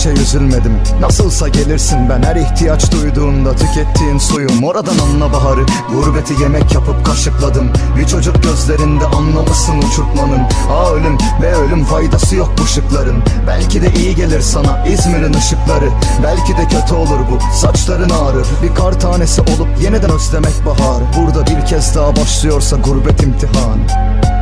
şey üzülmedim. Nasılsa gelirsin ben her ihtiyaç duyduğunda Tükettiğin suyum oradan anla baharı Gurbeti yemek yapıp kaşıkladım. Bir çocuk gözlerinde anlamışsın uçurtmanın. Aa ölüm ve ölüm faydası yok bu şıkların. Belki de iyi gelir sana İzmir'in ışıkları. Belki de kötü olur bu saçların ağrır. Bir kar tanesi olup yeniden özlemek bahar. Burada bir kez daha başlıyorsa gurbet imtihanı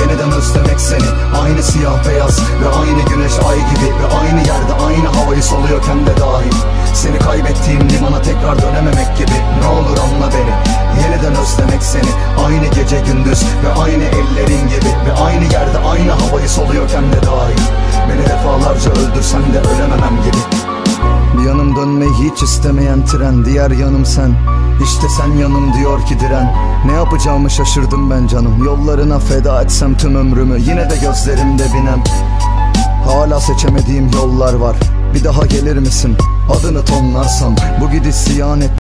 Yeniden özlemek seni. Aynı siyah beyaz ve aynı güneş ay gibi Ve aynı yerde aynı havayı soluyorken de dahil Seni kaybettiğim limana tekrar dönememek gibi. Ne olur anla beni. Yeniden özlemek seni. Aynı gece gündüz ve aynı ellerin gibi Ve aynı yerde aynı havayı soluyorken de dahil Beni defalarca öldürsen de ölememem gibi hiç istemeyen tren Diğer yanım sen. İşte sen yanım diyor ki diren. Ne yapacağımı şaşırdım ben canım. Yollarına feda etsem tüm ömrümü. Yine de gözlerimde binem. Hala seçemediğim yollar var. Bir daha gelir misin? Adını tonlarsam. Bu gidiş ziyan ruhumu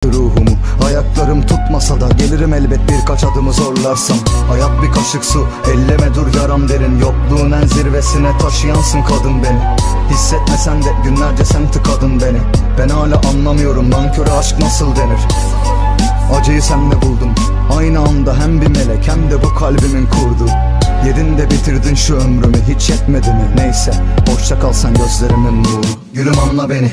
Ayaklarım tutmasa da gelirim elbet birkaç adımı zorlarsam. Hayat bir kaşık su elleme dur yaram derin. Yokluğun en zirvesine taşıyansın kadın beni. Hissetmesen de günlerce sen tıkadın beni. Ben hala anlamıyorum nanköre aşk nasıl denir? Acıyı senle buldum Aynı anda hem bir melek hem de bu kalbimin kurdu. Yedin de bitirdin şu ömrümü hiç yetmedi mi? Neyse Hoşça kalsan gözlerimin nuru. Gülüm anla beni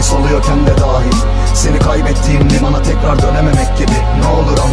aynı havayı soluyorken de dahil. Seni kaybettiğim limana tekrar dönememek gibi. Ne olur anla